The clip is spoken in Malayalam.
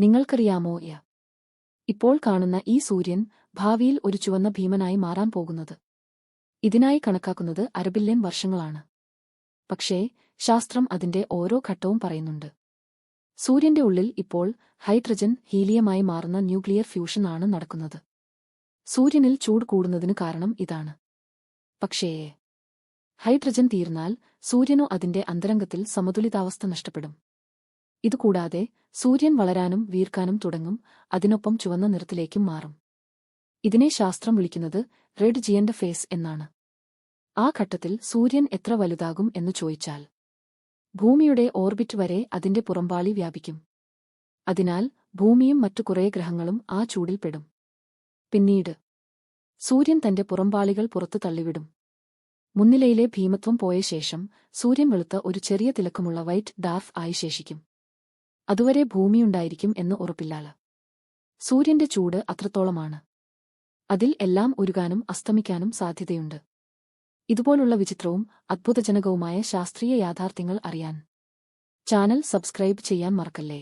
നിങ്ങൾക്കറിയാമോ യ? ഇപ്പോൾ കാണുന്ന ഈ സൂര്യൻ ഭാവിയിൽ ഒരു ചുവന്ന ഭീമനായി മാറാൻ പോകുന്നത്. ഇതിനായി കണക്കാക്കുന്നത് അരബില്യൻ വർഷങ്ങളാണ്. പക്ഷേ ശാസ്ത്രം അതിന്റെ ഓരോ ഘട്ടവും പറയുന്നുണ്ട്. സൂര്യന്റെ ഉള്ളിൽ ഇപ്പോൾ ഹൈഡ്രജൻ ഹീലിയമായി മാറുന്ന ന്യൂക്ലിയർ ഫ്യൂഷൻ ആണ് നടക്കുന്നത്. സൂര്യനിൽ ചൂട് കൂടുന്നതിന് കാരണം ഇതാണ്. പക്ഷേ ഹൈഡ്രജൻ തീർന്നാൽ സൂര്യനു അതിന്റെ അന്തരംഗത്തിൽ സമതുലിതാവസ്ഥ നഷ്ടപ്പെടും. ഇതുകൂടാതെ സൂര്യൻ വളരാനും വീർക്കാനും തുടങ്ങും അതിനൊപ്പം ചുവന്ന നിറത്തിലേക്കും മാറും. ഇതിനെ ശാസ്ത്രം വിളിക്കുന്നത് റെഡ് ജിയന്റ് ഫേസ് എന്നാണ്. ആ ഘട്ടത്തിൽ സൂര്യൻ എത്ര വലുതാകും എന്ന് ചോദിച്ചാൽ ഭൂമിയുടെ ഓർബിറ്റ് വരെ അതിന്റെ പുറമ്പാളി വ്യാപിക്കും. അതിനാൽ ഭൂമിയും മറ്റു കുറേ ഗ്രഹങ്ങളും ആ ചൂടിൽ പെടും. പിന്നീട് സൂര്യൻ തന്റെ പുറമ്പാളികൾ പുറത്തു തള്ളിവിടും. മുൻനിലയിലെ ഭീമത്വം പോയ ശേഷം സൂര്യൻ വെളുത്ത ഒരു ചെറിയ തിലക്കമുള്ള വൈറ്റ് ഡാർഫ് ആയി ശേഷിക്കും. അതുവരെ ഭൂമിയുണ്ടായിരിക്കും എന്ന് ഉറപ്പില്ലാല സൂര്യന്റെ ചൂട് അത്രത്തോളമാണ്. അതിൽ എല്ലാം ഒരുകാനും അസ്തമിക്കാനും സാധ്യതയുണ്ട്. ഇതുപോലുള്ള വിചിത്രവും അത്ഭുതജനകവുമായ ശാസ്ത്രീയ യാഥാർത്ഥ്യങ്ങൾ അറിയാൻ ചാനൽ സബ്സ്ക്രൈബ് ചെയ്യാൻ മറക്കല്ലേ?